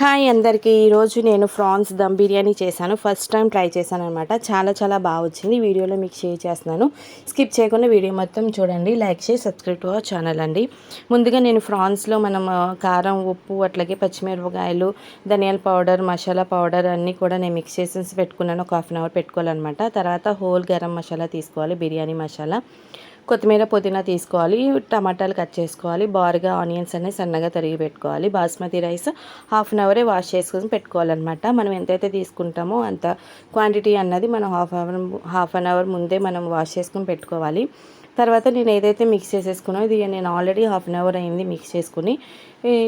Hi అందరికీ. ఈరోజు నేను ఫ్రాన్స్ దమ్ బిర్యానీ చేశాను. ఫస్ట్ టైం ట్రై చేశాను అనమాట చాలా చాలా బాగా వచ్చింది. వీడియోలో మీకు షేర్ చేస్తున్నాను. స్కిప్ చేయకుండా వీడియో మొత్తం చూడండి. లైక్ చేసి సబ్స్క్రైబ్ టు అవర్ ఛానల్ అండి. ముందుగా నేను ఫ్రాన్స్లో మనం కారం ఉప్పు అట్లాగే పచ్చిమిరపకాయలు ధనియాల పౌడర్ మసాలా పౌడర్ అన్నీ కూడా నేను మిక్స్ చేసి పెట్టుకున్నాను. ఒక హాఫ్ అన్ అవర్ పెట్టుకోవాలన్నమాట. తర్వాత హోల్ గరం మసాలా తీసుకోవాలి. బిర్యానీ మసాలా. కొత్తిమీర పుదీనా తీసుకోవాలి టమాటాలు కట్ చేసుకోవాలి బారుగా ఆనియన్స్ అనేవి సన్నగా తరిగి పెట్టుకోవాలి. బాస్మతి రైస్ హాఫ్ అన్ అవరే వాష్ చేసుకొని పెట్టుకోవాలన్నమాట. మనం ఎంతైతే తీసుకుంటామో అంత క్వాంటిటీ అన్నది మనం half hour half an hour ముందే మనం వాష్ చేసుకొని పెట్టుకోవాలి. తర్వాత నేను ఏదైతే మిక్స్ చేసేసుకున్నా ఇది నేను ఆల్రెడీ హాఫ్ అన్ అవర్ అయింది మిక్స్ చేసుకుని.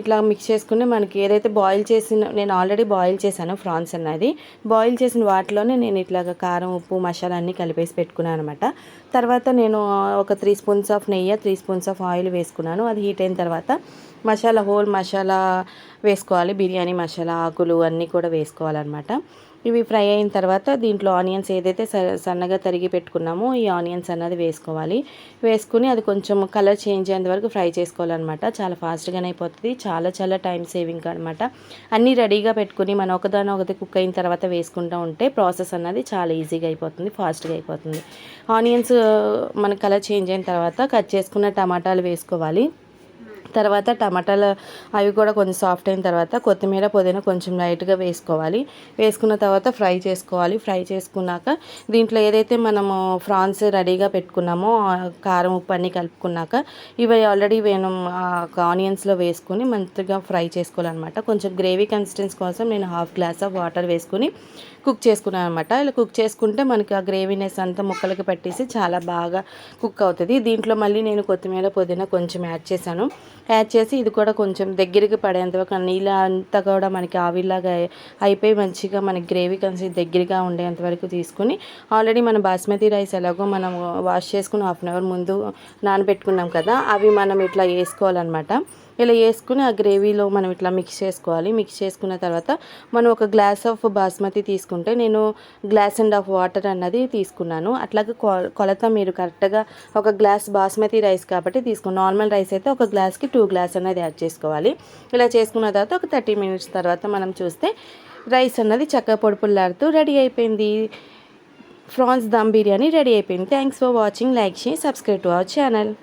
ఇట్లా మిక్స్ చేసుకుని మనకి ఏదైతే బాయిల్ చేసిన నేను ఆల్రెడీ బాయిల్ చేశాను ఫ్రాన్స్ అన్నది. బాయిల్ చేసిన వాటిలోనే నేను ఇట్లాగ కారం ఉప్పు మసాలా అన్నీ కలిపేసి పెట్టుకున్నాను అనమాట తర్వాత నేను ఒక త్రీ స్పూన్స్ ఆఫ్ నెయ్యి త్రీ స్పూన్స్ ఆఫ్ ఆయిల్ వేసుకున్నాను. అది హీట్ అయిన తర్వాత మసాలా హోల్ మసాలా వేసుకోవాలి. బిర్యానీ మసాలా ఆకులు అన్నీ కూడా వేసుకోవాలన్నమాట. ఇవి ఫ్రై అయిన తర్వాత దీంట్లో ఆనియన్స్ ఏదైతే స- సన్నగా తరిగి పెట్టుకున్నామో ఈ ఆనియన్స్ అన్నది వేసుకోవాలి. వేసుకుని అది కొంచెం కలర్ చేంజ్ అయ్యేంత వరకు ఫ్రై చేసుకోవాలన్నమాట. చాలా ఫాస్ట్గానే అయిపోతుంది. చాలా చాలా టైం సేవింగ్ అనమాట అన్నీ రెడీగా పెట్టుకుని మనం ఒకదాని ఒకటి కుక్ అయిన తర్వాత వేసుకుంటూ ఉంటే ప్రాసెస్ అన్నది చాలా ఈజీగా అయిపోతుంది ఫాస్ట్గా అయిపోతుంది. ఆనియన్స్ మన కలర్ చేంజ్ అయిన తర్వాత కట్ చేసుకున్న టమాటాలు వేసుకోవాలి. తర్వాత టమాటాలు అవి కూడా కొంచెం సాఫ్ట్ అయిన తర్వాత కొత్తిమీర పుదీనా కొంచెం లైట్గా వేసుకోవాలి. వేసుకున్న తర్వాత ఫ్రై చేసుకోవాలి. ఫ్రై చేసుకున్నాక దీంట్లో ఏదైతే మనము ఫ్రాన్స్ రెడీగా పెట్టుకున్నామో కారం ఉప్పు అన్నీ కలుపుకున్నాక ఇవి ఆల్రెడీ నేను ఆనియన్స్లో వేసుకుని మంచిగా ఫ్రై చేసుకోవాలన్నమాట. కొంచెం గ్రేవీ కన్సిస్టెన్స్ కోసం నేను హాఫ్ గ్లాస్ ఆఫ్ వాటర్ వేసుకుని కుక్ చేసుకున్నాను అనమాట ఇలా కుక్ చేసుకుంటే మనకి ఆ గ్రేవీనెస్ అంతా ముక్కలకి పట్టేసి చాలా బాగా కుక్ అవుతుంది. దీంట్లో మళ్ళీ నేను కొత్తిమీర పుదీనా కొంచెం యాడ్ చేశాను. యాడ్ చేసి ఇది కూడా కొంచెం దగ్గరికి పడేంత వరకు నీళ్ళ అంతా కూడా మనకి ఆవిలాగా అయిపోయి మంచిగా మనకి గ్రేవీ కన్సి దగ్గరగా ఉండేంత వరకు తీసుకుని ఆల్రెడీ మన బాస్మతి రైస్ ఎలాగో మనం వాష్ చేసుకుని హాఫ్ అన్ అవర్ ముందు నానబెట్టుకున్నాం కదా అవి మనం ఇట్లా వేసుకోవాలన్నమాట. ఇలా వేసుకుని ఆ గ్రేవీలో మనం ఇట్లా మిక్స్ చేసుకోవాలి. మిక్స్ చేసుకున్న తర్వాత మనం ఒక గ్లాస్ ఆఫ్ బాస్మతి తీసుకుంటే నేను గ్లాస్ అండ్ ఆఫ్ వాటర్ అన్నది తీసుకున్నాను. అట్లాగే కొ- కొలత మీరు కరెక్ట్గా ఒక గ్లాస్ బాస్మతి రైస్ కాబట్టి తీసుకున్నాను నార్మల్ రైస్ అయితే ఒక గ్లాస్కి టూ గ్లాస్ అనేది యాడ్ చేసుకోవాలి. ఇలా చేసుకున్న తర్వాత ఒక థర్టీ మినిట్స్ తర్వాత మనం చూస్తే రైస్ అన్నది చక్కగా పొడిపుల్లాడుతూ రెడీ అయిపోయింది. ఫ్రాన్స్ దమ్ బిర్యానీ రెడీ అయిపోయింది. థ్యాంక్స్ ఫర్ వాచింగ్ లైక్ చేసి సబ్స్క్రైబ్ టు అవర్ ఛానల్